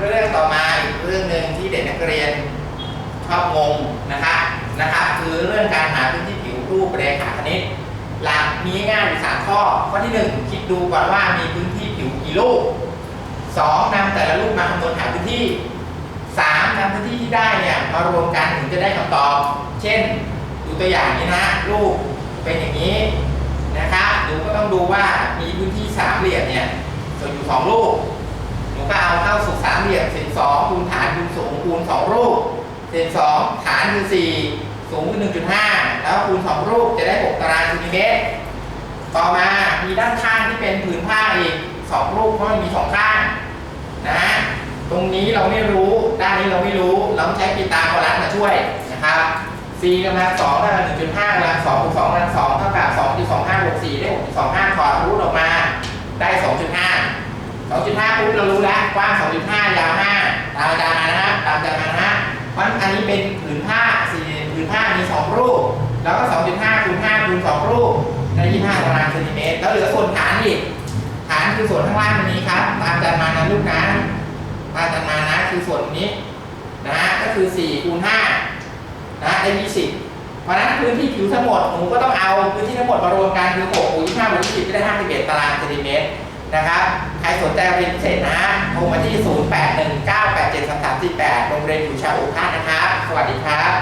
เรื่องต่อมาอีกเรื่องหนึ่งที่เด็กนักเรียนชอบงงนะครับนะครับคือเรื่องการหาพื้นที่ผิวรูปเรขาคณิตหลักมีง่ายอยู่สามข้อ ข้อที่หนึ่งคิดดูก่อนว่ามีพื้นที่ผิวกี่รูปสองนำแต่ละรูปมาคำนวณหาพื้นที่สามนำพื้นที่ที่ได้เนี่ยมารวมกันถึงจะได้คำตอบ เช่น ดูตัวอย่างนี้นะรูปเป็นอย่างนี้นะครับหนูก็ต้องดูว่ามีพื้นที่สามเหลี่ยมเนี่ยส่วนอยู่สองรูปหนูก็เอาเข้าสู่ส เศษสองฐานคือสี่สูงคือหนึ่งจุดห้าแล้วคูณสองรูปจะได้หกตารางเซนติเมตร ต่อมามีด้านข้างที่เป็นผืนผ้าอีกสองรูปเพราะมันมีสองข้างนะ ตรงนี้เราไม่รู้ ด้านนี้เราไม่รู้ เราต้องใช้ปีตาโคลัสมาช่วยนะครับ c กำลังสองกำลังหนึ่งจุดห้ากำลังสองบวกสองกำลังสองเท่ากับสองจุดสองห้าบวกสี่ได้หกจุดสองห้าถอดรูทออกมาได้สองจุดห้าสองจุดห้าปุ๊บเรารู้แล้วกว้างสองจุดห้า ฮะเพราะฉะนั้นอันนี้เป็นผืนผ้าสี่ผืนผ้ามีสองรูป แล้วก็สองจุดห้าคูณห้าคูณสองรูปได้ยี่ห้าตารางเซนติเมตร แล้วเหลือส่วนฐานอีกฐานคือส่วนข้างล่างตรงนี้ครับตามจารย์มานะลูกนะตามจารย์มานะคือส่วนนี้นะก็คือ4คูณ5นะได้20เพราะนั้นพื้นที่ผิวทั้งหมดหนูก็ต้องเอาพื้นที่ทั้งหมดมารวมกันคือ6คูณ25บวก20ก็ได้51ตารางเซนติเมตรนะครับ ใครสนใจเรียนพิเศษนะโทรมาที่ 38โรงเรียนอยู่ชาวโอภาสนะครับ สวัสดีครับ